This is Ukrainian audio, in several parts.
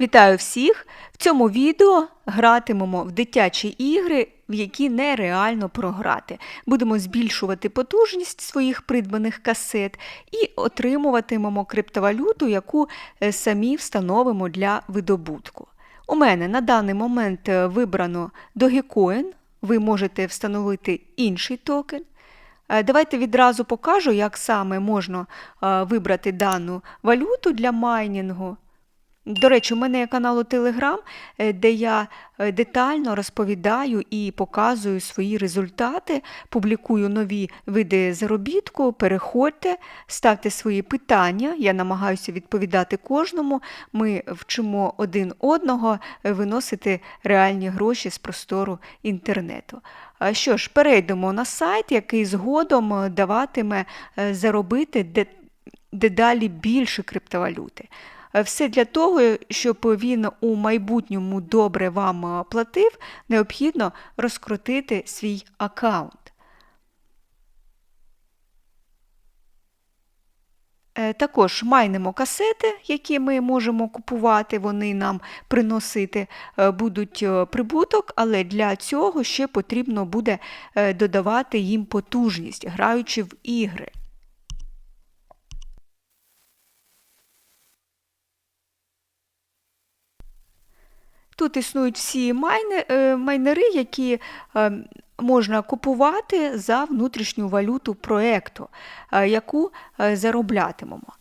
Вітаю всіх! В цьому відео гратимемо в дитячі ігри, в які нереально програти. Будемо збільшувати потужність своїх придбаних касет і отримуватимемо криптовалюту, яку е, самі встановимо для видобутку. У мене на даний момент е, вибрано Dogecoin, ви можете встановити інший токен. Е, Давайте відразу покажу, як саме можна вибрати дану валюту для майнінгу. До речі, у мене є канал у Телеграм, де я е, детально розповідаю і показую свої результати, публікую нові види заробітку. Переходьте, ставте свої питання. Я намагаюся відповідати кожному. Ми вчимо один одного виносити реальні гроші з простору інтернету. Що ж, перейдемо на сайт, який згодом е, даватиме е, заробити де- дедалі більше криптовалюти. Е, Все для того, щоб він у майбутньому добре вам е, платив, необхідно розкрутити свій аккаунт. Е, Також майнимо касети, які ми можемо купувати, вони нам приносити будуть прибуток, але для цього ще потрібно буде додавати їм потужність, граючи в ігри. Тут існують всі е, майнери, які е, можна купувати за внутрішню валюту проекту, е, яку зароблятимемо.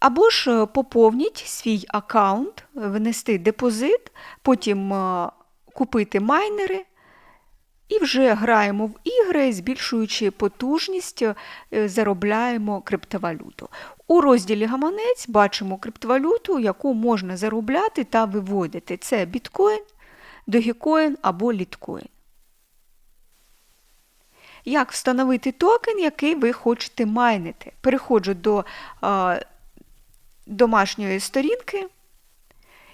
Або ж поповніть свій аккаунт, внести депозит, потім купити майнери і вже граємо в ігри, збільшуючи потужність, заробляємо криптовалюту. У розділі гаманець бачимо криптовалюту, яку можна заробляти та виводити. Це біткоін, догікоін або літкоін. Як встановити токен, який ви хочете майнити? Переходжу до а, домашньої сторінки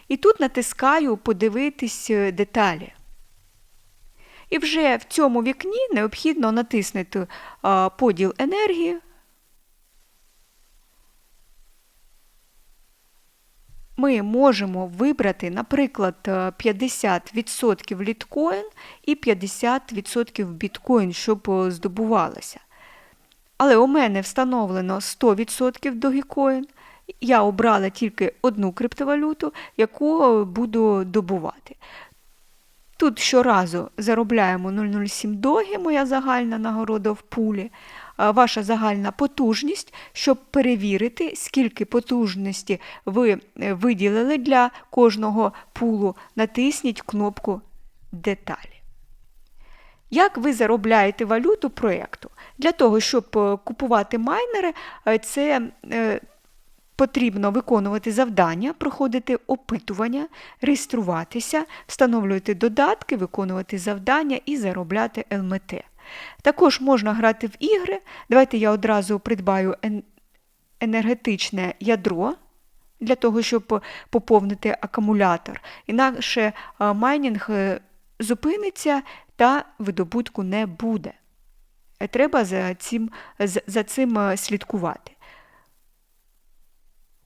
і тут натискаю Подивитись деталі. І вже в цьому вікні необхідно натиснути поділ енергії. Ми можемо вибрати, наприклад, е, 50% літкоін і 50% біткоін, щоб е, здобувалося. Але у мене встановлено 100% Dogecoin. Я обрала тільки одну криптовалюту, яку е, буду добувати. Тут щоразу заробляємо 0,07 доги, моя загальна нагорода в пулі, ваша загальна потужність, щоб перевірити, скільки потужності ви е, виділили для кожного пулу, натисніть кнопку Деталі. Як ви заробляєте валюту проєкту? Для того, щоб е, купувати майнери, е, це е, потрібно виконувати завдання, проходити опитування, реєструватися, встановлювати додатки, виконувати завдання і заробляти ЛМТ. Також можна грати в ігри. Давайте я одразу придбаю енергетичне ядро для того, щоб поповнити акумулятор. Інакше майнінг е, зупиниться та видобутку не буде. Е, Треба за цим, за цим е, слідкувати.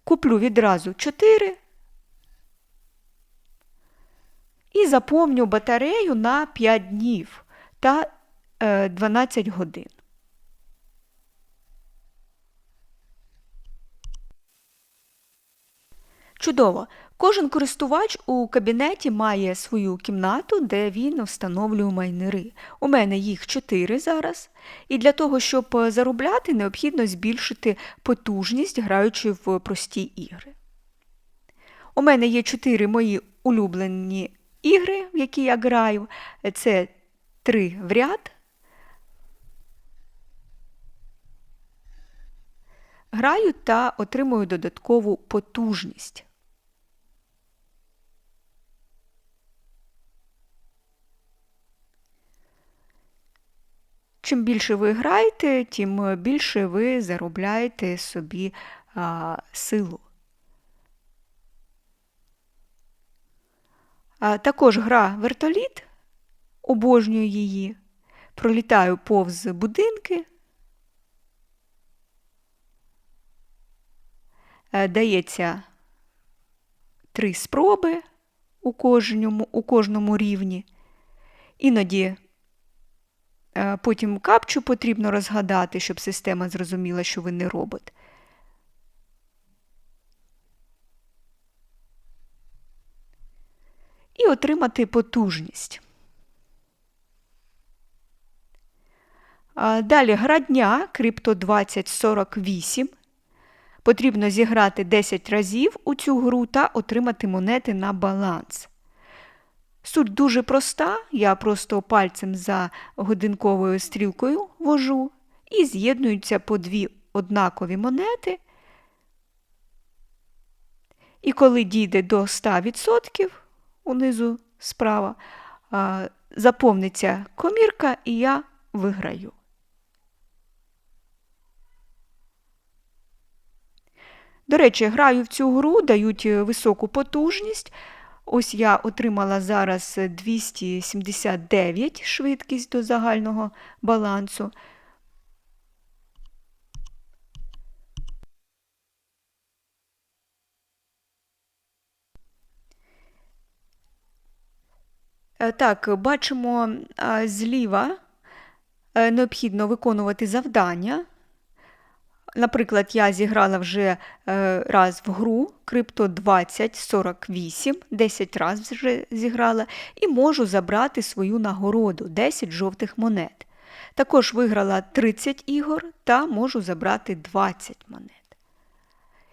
Куплю відразу 4 і заповню батарею на 5 днів та 12 годин. Чудово! Кожен користувач у кабінеті має свою кімнату, де він встановлює майнери. У мене їх 4 зараз. І для того, щоб е, заробляти, необхідно збільшити потужність, граючи в прості ігри. У мене є 4 мої улюблені ігри, в які я граю. Це 3 в ряд. Граю та отримую додаткову потужність. Чим більше ви граєте, тим більше ви заробляєте собі а, силу. А, також гра вертоліт, обожнюю її. Пролітаю повз будинки. Дається три спроби у кожному, у кожному рівні. Іноді е, потім капчу потрібно розгадати, щоб система зрозуміла, що ви не робот. І отримати потужність. Далі гра дня крипто 2048. Потрібно зіграти 10 разів у цю гру та отримати монети на баланс. Суть дуже проста, я просто пальцем за годинковою стрілкою вожу і з'єднуються по дві однакові монети. І коли дійде до 100% унизу справа, заповниться комірка, і я виграю. До речі, граю в цю гру, дають е, високу потужність. Ось я отримала зараз 279 швидкість до загального балансу. Е, Так, бачимо зліва е, необхідно виконувати завдання. Наприклад, я зіграла вже е, раз в гру крипто 2048, 10 разів вже зіграла, і можу забрати свою нагороду 10 жовтих монет. Також виграла 30 ігор та можу забрати 20 монет.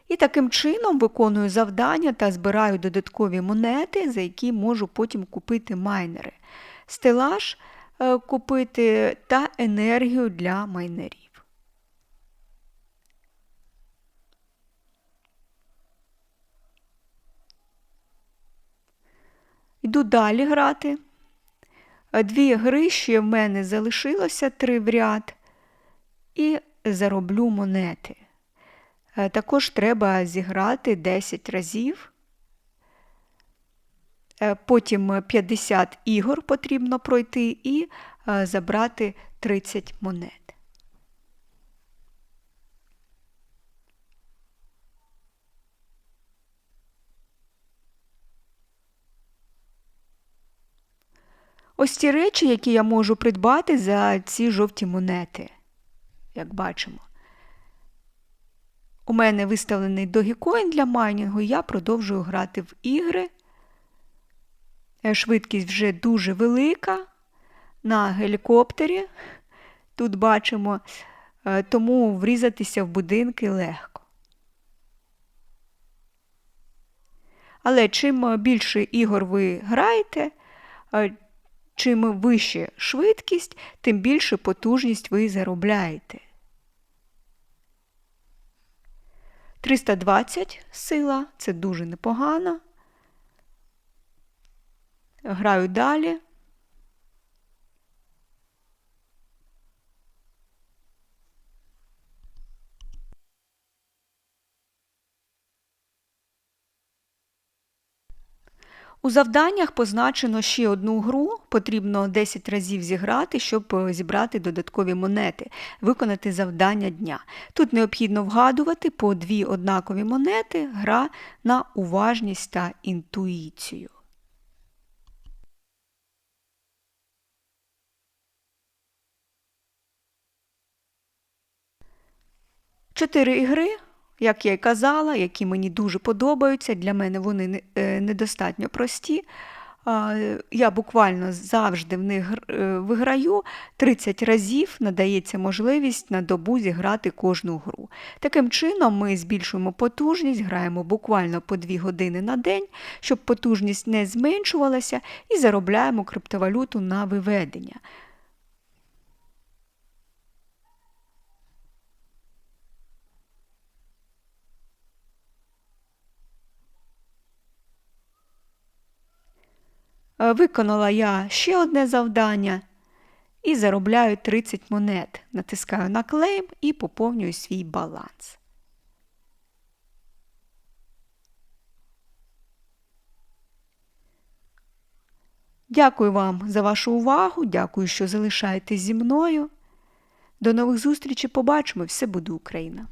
І таким чином виконую завдання та збираю додаткові монети, за які можу потім купити майнери, стелаж е, купити та енергію для майнерів. Йду далі грати. Дві гри ще в мене залишилося три в ряд. І зароблю монети. Е, Також треба зіграти 10 разів. Е, Потім 50 ігор потрібно пройти і е, забрати 30 монет. Ось ті речі, які я можу придбати за ці жовті монети, як бачимо. У мене виставлений Dogecoin для майнінгу, я продовжую грати в ігри. Е, Швидкість вже дуже велика. На гелікоптері тут бачимо, е, тому врізатися в будинки легко. Але чим більше ігор ви граєте, е, чим вища швидкість, тим більше потужність ви заробляєте. 320 сила це дуже непогано. Граю далі. У завданнях позначено ще одну гру, потрібно 10 разів зіграти, щоб е, зібрати додаткові монети, виконати завдання дня. Тут необхідно вгадувати по дві однакові монети, гра на уважність та інтуїцію. Чотири ігри, як я й казала, які мені дуже подобаються. Для мене вони е, недостатньо прості. Я буквально завжди в них е, виграю 30 разів надається можливість на добу зіграти кожну гру. Таким чином ми збільшуємо потужність, граємо буквально по 2 години на день, щоб потужність не зменшувалася, і заробляємо криптовалюту на виведення. Виконала я ще одне завдання і заробляю 30 монет. Натискаю на клейм і поповнюю свій баланс. Дякую вам за вашу увагу. Дякую, що залишаєтесь зі мною. До нових зустрічей. Побачимо. Все буде Україна!